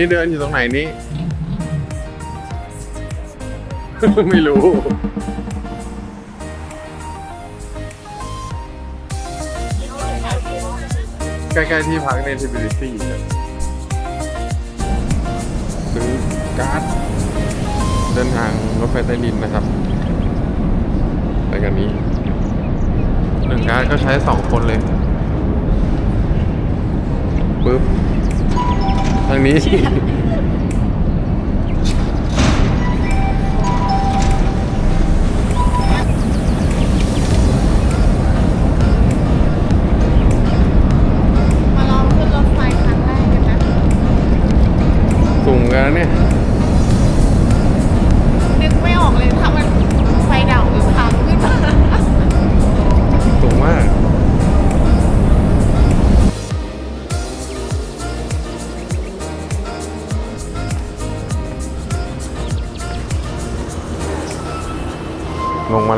นี้เดินอยู่ตรงไหนนี้ ไม่รู้ ใกล้ๆที่พักในทิบิลิตี้ซื้อการ์ดเดินทางรถไฟใต้ดินนะครับไปกันนี้หนึ่งการ์ดก็ใช้สองคนเลยางนี้ มาลองขึ้นรถไฟครั้งแรกกันนะ สูงกันนะเนี่ย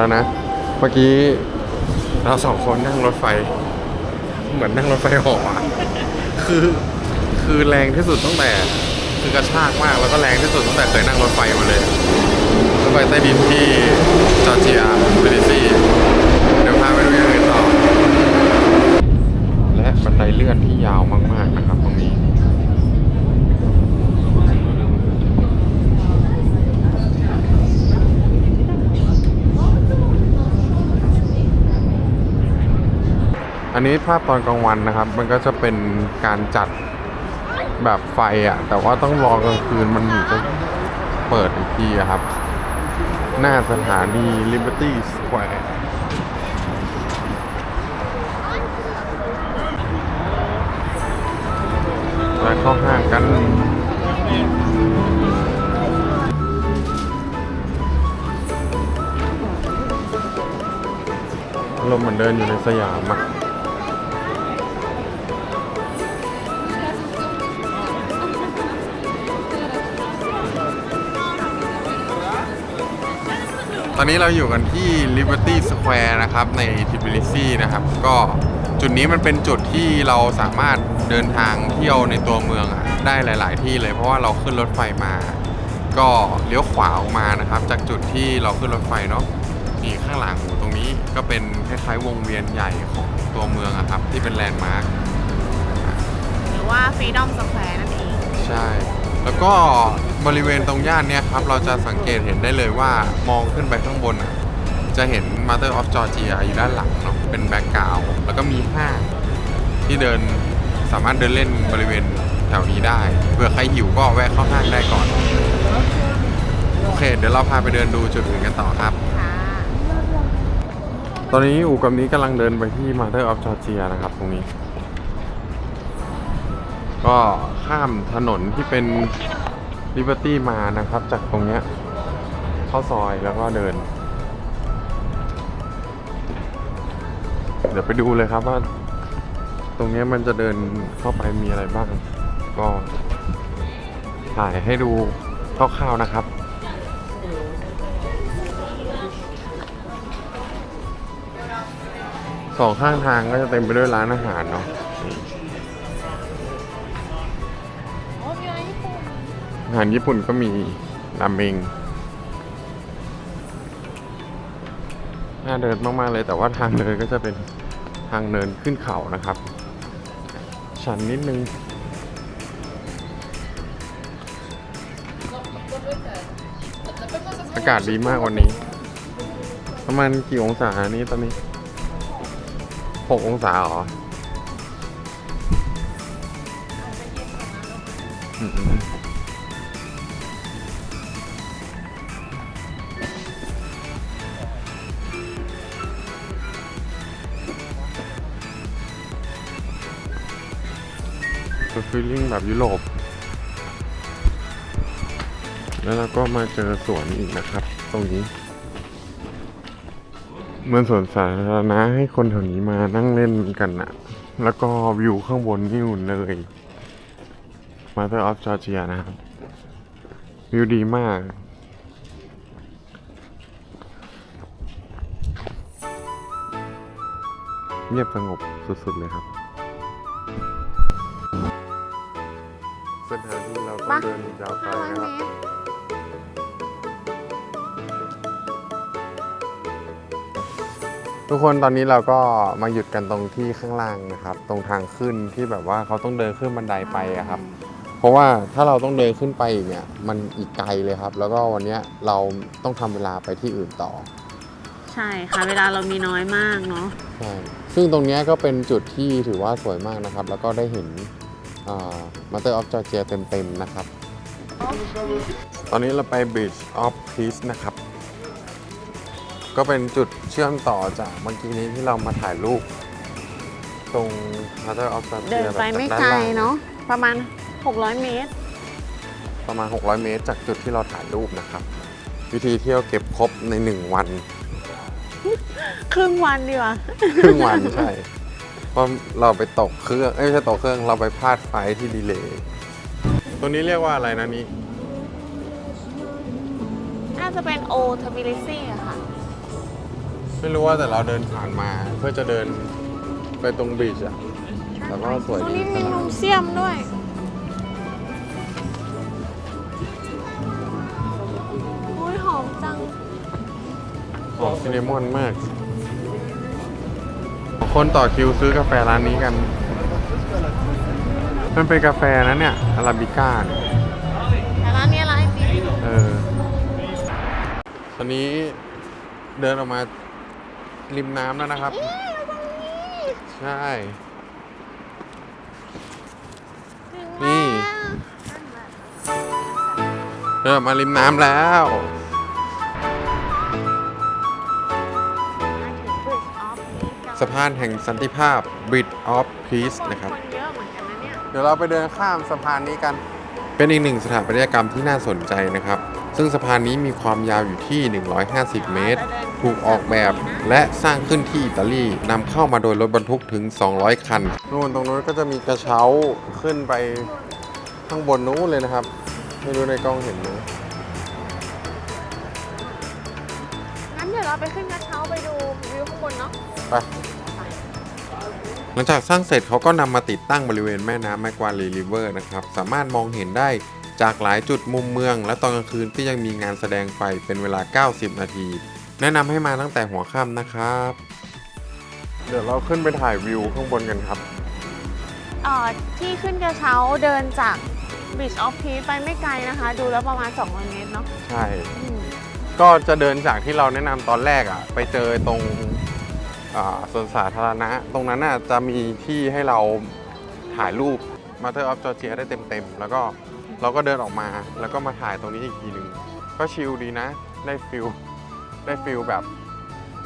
แล้วนะ เมื่อกี้เราสองคนนั่งรถไฟ เหมือนนั่งรถไฟหออะคือคือแรงที่สุดตั้งแต่ คือกระชากมากแล้วก็แรงที่สุดตั้งแต่เคยนั่งรถไฟมาเลยรถไฟใต้ดินที่จอร์เจียเบลิซี่เดี๋ยวพาไปดูอย่างอื่นต่อ และบันไดเลื่อนที่ยาวมาก ๆ นะครับตรงนี้ อั นี้ภาพตอนกลางวันนะครับ มันก็จะเป็นการจัดแบบไฟอะแต่ว่าต้องรอกลางคืนมันถึงจะเปิดอีกทีครับ หน้าสถานี Liberty Square ไปเข้าห้างกันลมณ์เหมือนเดินอยู่ในสยามอะ อนนี้เราอยู่กันที่ Liberty Square นะครับ ในทิบิลิซีนะครับ ก็จุดนี้มันเป็นจุดที่เราสามารถเดินทางเที่ยวในตัวเมืองอะได้หลาย ๆ ที่เลยเพราะว่าเราขึ้นรถไฟมา ก็เลี้ยวขวาออกมานะครับ จากจุดที่เราขึ้นรถไฟเนาะนี่ข้างหลังตรงนี้ก็เป็นคล้ายๆวงเวียนใหญ่ของตัวเมืองอะครับ ที่เป็นแลนด์มาร์คหรือว่าฟรีดอมสแควร์นั่นเอง ใช่ แล้วก็บริเวณตรงย่านเนี้ยครับ เราจะสังเกตเห็นได้เลยว่ามองขึ้นไปข้างบนอะจะเห็น Mother of Georgia อยู่ด้านหลังเนาะเป็นแบ็กกราวด์แล้วก็มีห้างที่เดินสามารถเดินเล่นบริเวณแถวนี้ได้เผื่อใครหิวก็แวะเข้าห้างได้ก่อน โอเค เดี๋ยวเราพาไปเดินดูจุดอื่นกันต่อครับ ตอนนี้อูกับนี้กำลังเดินไปที่ Mother of Georgia นะครับตรงนี้ ก็ข้ามถนนที่เป็น Liberty มานะครับ จากตรงเนี้ยเข้าซอยแล้วก็เดิน เดี๋ยวไปดูเลยครับว่า ตรงเนี้ยมันจะเดินเข้าไปมีอะไรบ้าง ก็ถ่ายให้ดูคร่าวๆนะครับสองข้างทางก็จะเต็มไปด้วยร้านอาหารเนาะ อาหารญี่ปุ่นก็มีราเมงน่าเดินมากๆเลยแต่ว่าทางเดินก็จะเป็นทางเนินขึ้นเขานะครับ ชันนิดนึงอากาศดีมากวันนี้ ประมาณกี่องศานี้ตอนนี้หกองศาหรอ อืม ฟีลลิ่งแบบยุโรป แล้วเราก็มาเจอสวนอีกนะครับ ตรงนี้เหมือนสวนสาธารณะให้คนแถวนี้มานั่งเล่นกันนะแล้วก็วิวข้างบนนี่หุ่นเลย Mother of Georgia นะครับ วิวดีมากเงียบสงบสุดๆเลยครับ ยาวไปห้าร้อยนะคเมรับตรทุกคนตอนนี้เราก็มาหยุดกันตรงที่ข้างล่างนะครับ ตรงทางขึ้นที่แบบว่าเขาต้องเดินขึ้นบันไดไปอะครับ เพราะว่าถ้าเราต้องเดินขึ้นไปอีกเนี่ยมันอีกไกลเลยครับ แล้วก็วันเนี้ยเราต้องทำเวลาไปที่อื่นต่อใช่ค่ะเวลาเรามีน้อยมากเนาะใช่ซึ่งตรงเนี้ยก็เป็นจุดที่ถือว่าสวยมากนะครับ แล้วก็ได้เห็นมาเตอร์ออฟจอร์เจียเต็มๆนะครับ ตอนนี้เราไป Bridge of Peace นะครับ ก็เป็นจุดเชื่อมต่อจากเมื่อกี้นี้ที่เรามาถ่ายรูป ตรง Mother of Georgia เดินไปไม่ไกลเนาะประมาณ 600 เมตร ประมาณ 600 เมตร จากจุดที่เราถ่ายรูปนะครับ วิธีเที่ยวเก็บครบใน 1 วัน ครึ่งวันดีกว่าครึ่งวันใช่เพราะเราไปตกเครื่อง เอ้ยไม่ใช่ตกเครื่องเราไปพลาดไฟล์ที่ดีเลย์ ตัวนี้เรียกว่าอะไรนะนี่น่าจะเป็นโอทบิลิซี่อะค่ะ ไม่รู้ว่าแต่เราเดินผ่านมาเพื่อจะเดินไปตรงบีชอะแต่ว่าสวยตรงดีนี้ขมีนามิดวเซียมด้วยโอ้ยหอมจังหอมซินนามอนมาก คนต่อคิวซื้อกาแฟร้านนี้กัน มันเป็นกาแฟนะเนี่ยอาราบิก้าเนี่ยแต่ร้านนี้ร้านไอติมเออตอนนี้เดินออกมาริมน้ำแล้วนะครับ ใช่ นี่ เดินออกมาริมน้ำแล้วสะพานแห่งสันติภาพ Bridge of Peace นะครับคน เยอะเหมือนกันนะเนี่ยเดี๋ยวเราไปเดินข้ามสะพานนี้กัน เป็นอีกหนึ่งสถาปัตยกรรมที่น่าสนใจนะครับ ซึ่งสะพานนี้มีความยาวอยู่ที่ 150 เมตร ถูกออกแบบและสร้างขึ้นที่อิตาลีนำเข้ามาโดยรถบรรทุกถึง 200 คัน นู่นตรงนู้นก็จะมีกระเช้าขึ้นไปข้างบนนู้นเลยนะครับ ไม่รู้ในกล้องเห็นไหมงั้นเดี๋ยวเราไปขึ้นกระเช้าไปดูวิวข้างบนเนาะไป หลังจากสร้างเสร็จเขาก็นำมาติดตั้งบริเวณแม่น้ำแมกวาลีริเวอร์นะครับ สามารถมองเห็นได้จากหลายจุดมุมเมือง และตอนกลางคืนก็ยังมีงานแสดงไฟเป็นเวลา 90 นาที แนะนำให้มาตั้งแต่หัวค่ำนะครับ เดี๋ยวเราขึ้นไปถ่ายวิวข้างบนกันครับ เอ่อที่ขึ้นกระเช้าเดินจาก Beach of Peace ไปไม่ไกลนะคะ ดูแล้วประมาณ 200 เมตรเนาะใช่ อืมก็จะเดินจากที่เราแนะนำตอนแรกอะ่ะ ไปเจอตรงอ่า สวนสาธารณะ ตรงนั้นน่ะจะมีที่ให้เราถ่ายรูป Mother of Georgia ได้เต็มๆ แล้วก็เราก็เดินออกมาแล้วก็มาถ่ายตรงนี้อีกทีหนึ่งก็ชิลดีนะ ได้ฟิลได้ฟิลแบบ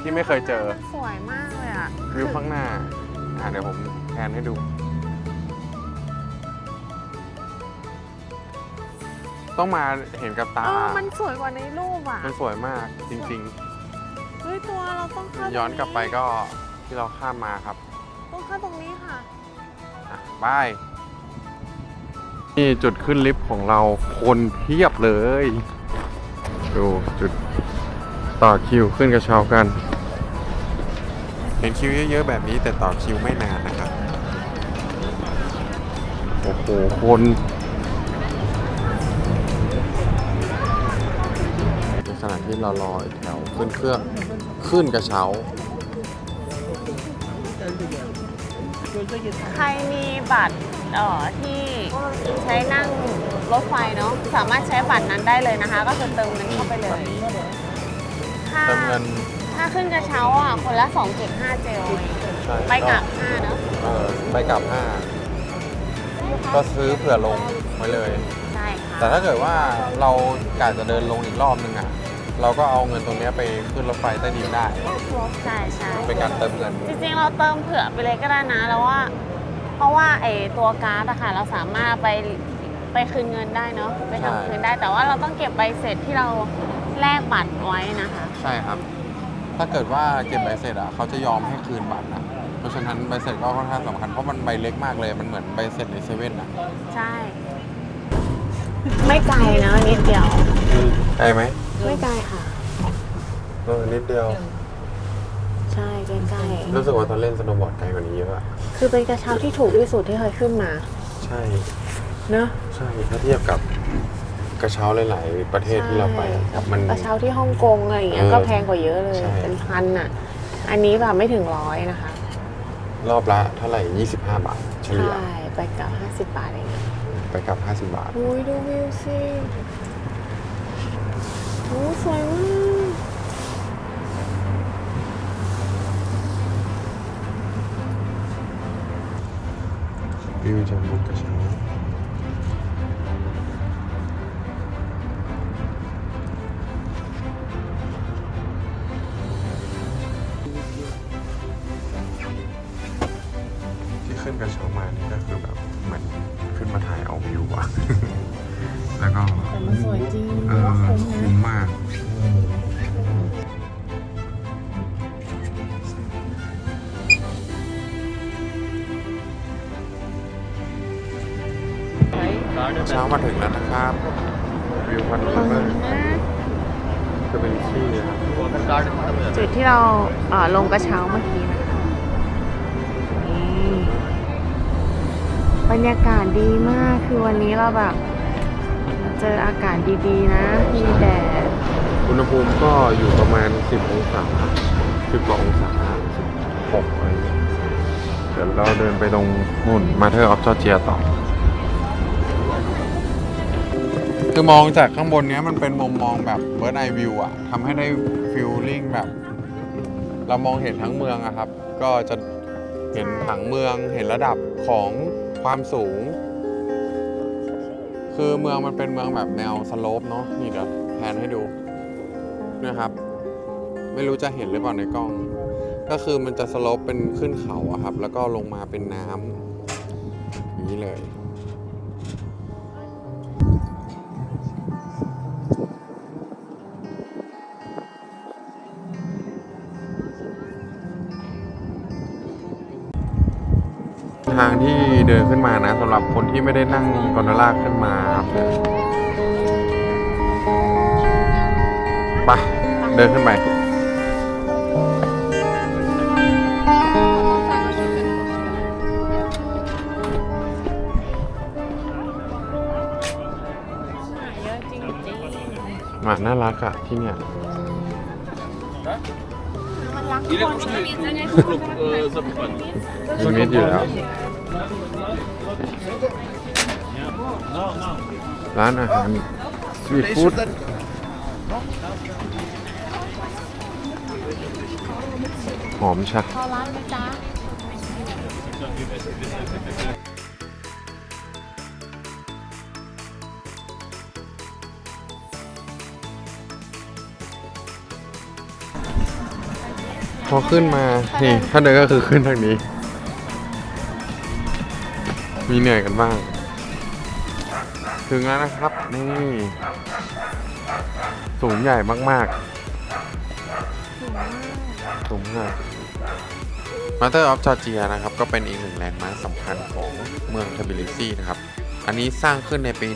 ที่ไม่เคยเจอมันสวยมากเลยอะวิวข้างหน้าอ่าเดี๋ยวผมแทนให้ดู ต้องมาเห็นกับตา เออมันสวยกว่าในรูปอะ มันสวยมากจริง เฮ้ยตัวเราต้องเข้าๆย้อนกลับไปก็ที่เราข้ามมาครับต้องเข้าตรงนี้ค่ะ อะบายนี่จุดขึ้นลิฟต์ของเราคนเพียบเลย ดูจุดต่อคิวขึ้นกระเช้ากัน เห็นคิวเยอะๆแบบนี้แต่ต่อคิวไม่นานนะครับ โอ้โห คนในขณะที่เรารออีกแถวขึ้นเครื่อง ขึ้นกระเช้า ใครมีบัตรเอ่อที่ใช้นั่งรถไฟเนาะสามารถใช้บัตรนั้นได้เลยนะคะ ก็คือเติมเงินเข้าไปเลยถ้าเติมเงิน ถ้าขึ้นกระเช้าอะคนละ 2.5 เจลเองใช่ไปกลับ5เนาะเออไปกลับห้าก็ซื้อเผื่อลงไว้เลย ใช่ค่ะแต่ถ้าเกิดว่าเรากะจะเดินลงอีกรอบนึงอะ เราก็เอาเงินตรงเนี้ยไปขึ้นรถไฟใต้ดินได้ ใช่ใช่เป็นการเติมเงิน จริงๆเราเติมเผื่อไปเลยก็ได้นะแล้วว่า เพราะว่าไอ้ตัวการ์ดอะค่ะ เราสามารถไปไปคืนเงินได้เนาะไปใช่ ทำคืนได้ แต่ว่าเราต้องเก็บใบเสร็จที่เราแลกบัตรไว้นะคะ ใช่ครับ ถ้าเกิดว่าเก็บใบเสร็จอะเขาจะยอมให้คืนบัตรนะ เพราะฉะนั้นใบเสร็จก็ค่อนข้างสำคัญเพราะมันใบเล็กมากเลย มันเหมือนใบเสร็จในเซเว่นอะ ใช่ ไม่ไกลนะนิดเดียว ไกลไหมไม่ไกลค่ะ เออนิดเดียว ใช่ใกล้รู้สึกว่าตอนเล่นสโนว์บอร์ดไกลกว่านี้เยอะอะๆคือเป็นกระเช้าที่ถูกที่สุดที่เคยขึ้นมา ใช่ เนอะใช่ถ้าเทียบกับกระเช้าหลายๆประเทศที่เราไปครับมัน กระเช้าที่ฮ่องกงอะไรอย่างเงี้ยเออก็แพงกว่าเยอะเลย ใช่ เป็นพันอะ อันนี้แบบไม่ถึงร้อยนะคะ รอบละเท่าไหร่ 25 บาทเฉลี่ยใช่ไปกลับ 50 บาทเองอะ ไปกลับ 50 บาท อุ้ยดูวิวสิโอ้สวยมากวิวจากบนกระเช้าที่ขึ้นกระเช้ามานี่ก็คือแบบเหมือนขึ้นมาถ่าย เอาวิวอะแล้วก็แต่มันสวยจริงเออว่าคุ้มคุ้มนะมาก เช้ามาถึงแล้วนะครับ วิวพันธุ์เบอร์จะเป็นที่นะครับ จุดที่เราเอ่อลงกระเช้าเมื่อกี้นะคะ บรรยากาศดีมากคือวันนี้เราแบบเจออากาศดีๆ นะ มีแดดอุณหภูมิก็อยู่ประมาณ 10 องศา10กว่าองศา16อะไรอย่างเงี้ยเดี๋ยวเราเดินไปตรงนู่นมาเธอร์ออฟจอร์เจียต่อ คือมองจากข้างบนเนี้ยมันเป็นมุมมองแบบเบิร์ดไอวิวอะทำให้ได้ฟิลลิ่งแบบ เรามองเห็นทั้งเมืองอะครับ ก็จะเห็นผังเมืองเห็นระดับของ ความสูง คือเมืองมันเป็นเมืองแบบแนวสโลปเนาะนี่เดี๋ยวแพนให้ดูนะครับ ไม่รู้จะเห็นหรือเปล่าในกล้อง ก็คือมันจะสโลปเป็นขึ้นเขาอะครับ แล้วก็ลงมาเป็นน้ำนี้เลย ทางที่เดินขึ้นมานะสำหรับคนที่ไม่ได้นั่งกอนโดล่าขึ้นมาครับไปเดินขึ้นไปเยอะจริงหมาน่ารักอะที่เนี่ย ๆมันรักคนมีมิดอยู่แล้ว ร้านอาหารสตรีทฟู้ด หอมชักข้าร้านไหมจ๊ะ พอขึ้นมา นี่ ถ้าเดินก็คือขึ้นทางนี้ มีเหนื่อยกันบ้าง ถึงแล้วนะครับ นี่ สูงใหญ่มากๆ สูงมาก Mother of Georgia นะครับ ก็เป็นอีกหนึ่งแลนด์มาร์คสำคัญของเมืองทบิลิซีนะครับ อันนี้สร้างขึ้นในปี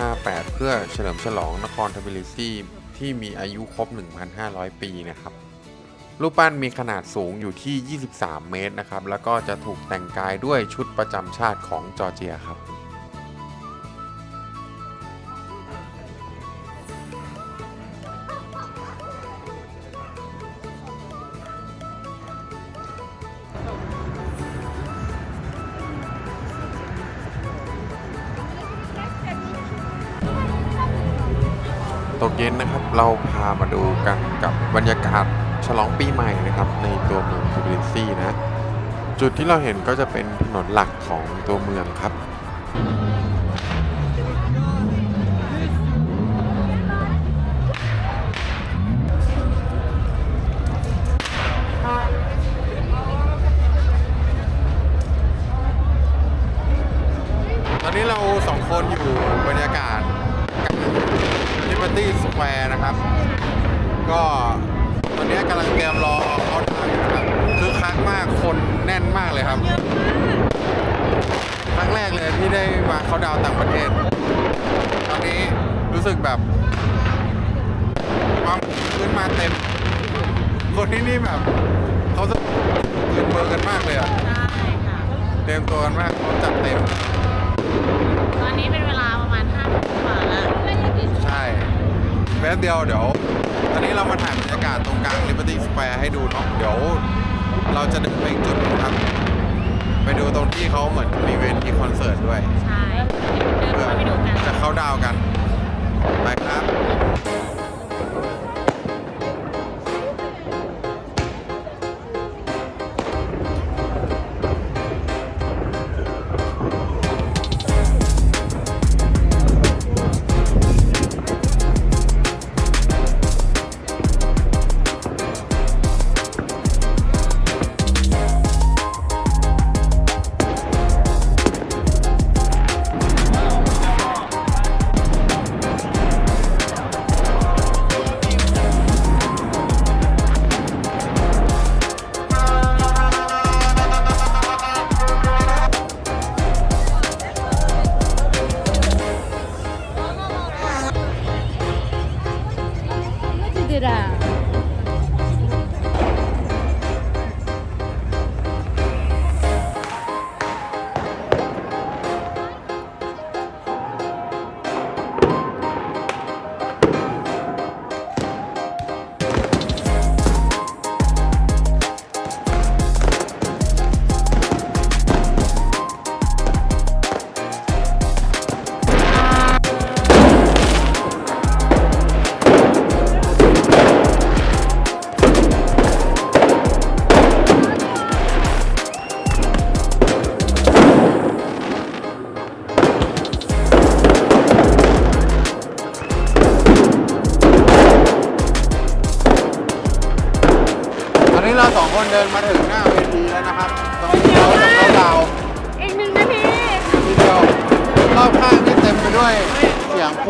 1958 เพื่อเฉลิมฉลองนครทบิลิซีที่มีอายุครบ 1,500 ปีนะครับ รูปปั้นมีขนาดสูงอยู่ที่ 23 เมตรนะครับ แล้วก็จะถูกแต่งกายด้วยชุดประจำชาติของจอร์เจียครับ ตกเย็นนะครับเราพามาดูกันกับบรรยากาศ ฉลองปีใหม่นะครับในตัวเมืองทิบิลิซีนะ จุดที่เราเห็นก็จะเป็นถนนหลักของตัวเมืองครับตอนนี้เราสองคนอยู่บรรยากาศลิเบอร์ตี้สแควร์นะครับ ก็ อนนี้กำลังเตรียมรอออาทางครับคือคักมากคนแน่นมากเลยครับ ครั้งแรกเลยที่ได้มาเขาดาวต่างประเทศ ตอนนี้รู้สึกแบบความขึ้นมาเต็ม คนที่นี่แบบเขาจะยืนเบอร์กันมากเลยอะเต็มตัวกันมากเขาจัดเต็ม ตอนนี้เป็นเวลาประมาณห้าทุ่มกว่าแล้วใช่แป๊บเดียวเดี๋ยว อนนี้เรามาถ่ายบรรยากาศตรงกลาง Liberty Square ให้ดูเนาะเดี๋ยวเราจะเดินไปอีกจุดหนึงครับ ไปดูตรงที่เขาเหมือนมีเวทีคอนเสิร์ตด้วย ใช่เดินเพื่อเข้าไปดูกัน จะเข้าดาวน์กัน ไปครับ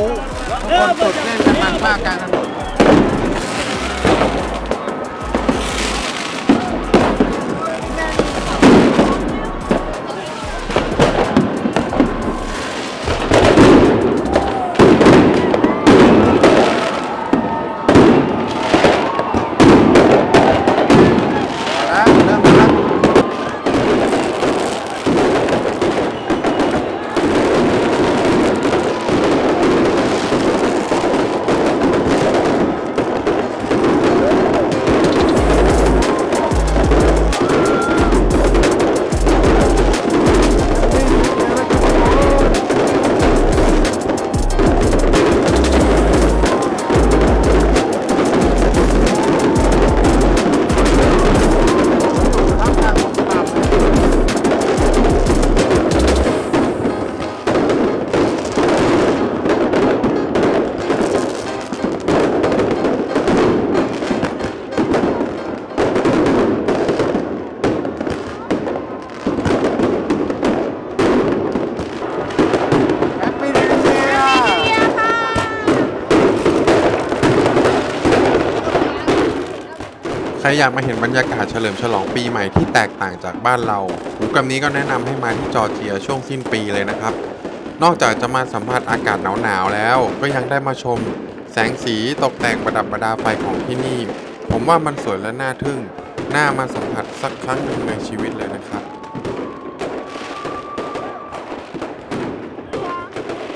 ทุกคนจุดเล่นกันมันมากกลางถนน รอยากมาเห็นบรรยากาศเฉลิมฉลองปีใหม่ที่แตกต่างจากบ้านเราหูกับนี้ก็แนะนำให้มาที่จอร์เจียช่วงสิ้นปีเลยนะครับ นอกจากจะมาสัมผัสอากาศหนาวๆแล้ว ก็ยังได้มาชม แสงสีตกแต่งประดับประดาไฟของที่นี่ ผมว่ามันสวยและน่าทึ่ง น่ามาสัมผัสสักครั้งหนึ่งในชีวิตเลยนะครับ